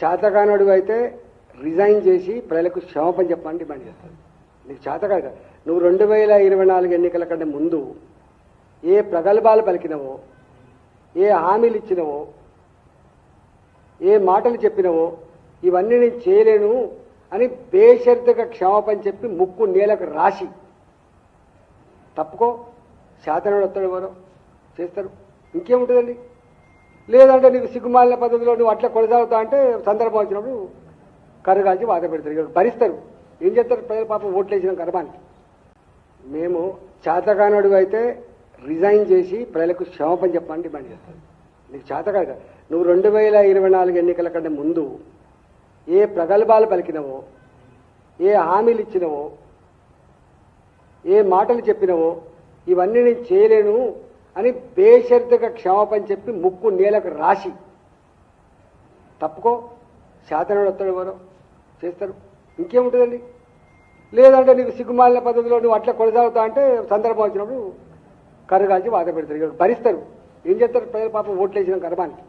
చేతకానుడు అయితే రిజైన్ చేసి ప్రజలకు క్షమాపణ చెప్పమని డిమాండ్ చేస్తాను నీకు చేతకాదు నువ్వు రెండు వేల ఇరవై నాలుగు ఎన్నికల కంటే ముందు ఏ ప్రగల్భాలు పలికినవో ఏ హామీలు ఇచ్చినవో ఏ మాటలు చెప్పినవో ఇవన్నీ నేను చేయలేను అని బేషరతుగా క్షమాపణ చెప్పి ముక్కు నేలకు రాసి తప్పుకో. శాతనుడు వస్తాడు ఎవరో. చేస్తారు. ఇంకేముంటుందండి? లేదంటే నీకు సిగ్గుమాలిన పద్ధతిలో నువ్వు అట్లా కొనసాగుతా అంటే సందర్భం వచ్చినప్పుడు కర్రగాల్చి వాత పెడతారు. భరిస్తారు. ఏం చేస్తారు? ప్రజలు పాపం ఓట్లేసిన కర్మానికి మేము చేతకానుడు అయితే రిజైన్ చేసి ప్రజలకు క్షమాపణ చెప్పమని డిమాండ్ చేస్తాను నీకు చేతకాడు నువ్వు రెండు వేల ఇరవై నాలుగు ఎన్నికల కంటే ముందు ఏ ప్రగల్భాలు పలికినవో ఏ హామీలు ఇచ్చినవో ఏ మాటలు చెప్పినవో ఇవన్నీ నేను చేయలేను. అని బేషరతుగా క్షమాపణ చెప్పి ముక్కు నేలకు రాసి తప్పుకో శాతనుడు వస్తాడు ఎవరో చేస్తారు. ఇంకేముంటుందండి? లేదంటే నీకు సిగ్గుమాలిన పద్ధతిలో నువ్వు అట్లా కొనసాగుతా అంటే సందర్భం వచ్చినప్పుడు కర్రగాల్చి బాధ పెడతారు. భరిస్తారు ఏం చేస్తారు? ప్రజల పాపం ఓట్లేసిన గర్భానికి కర్మానికి.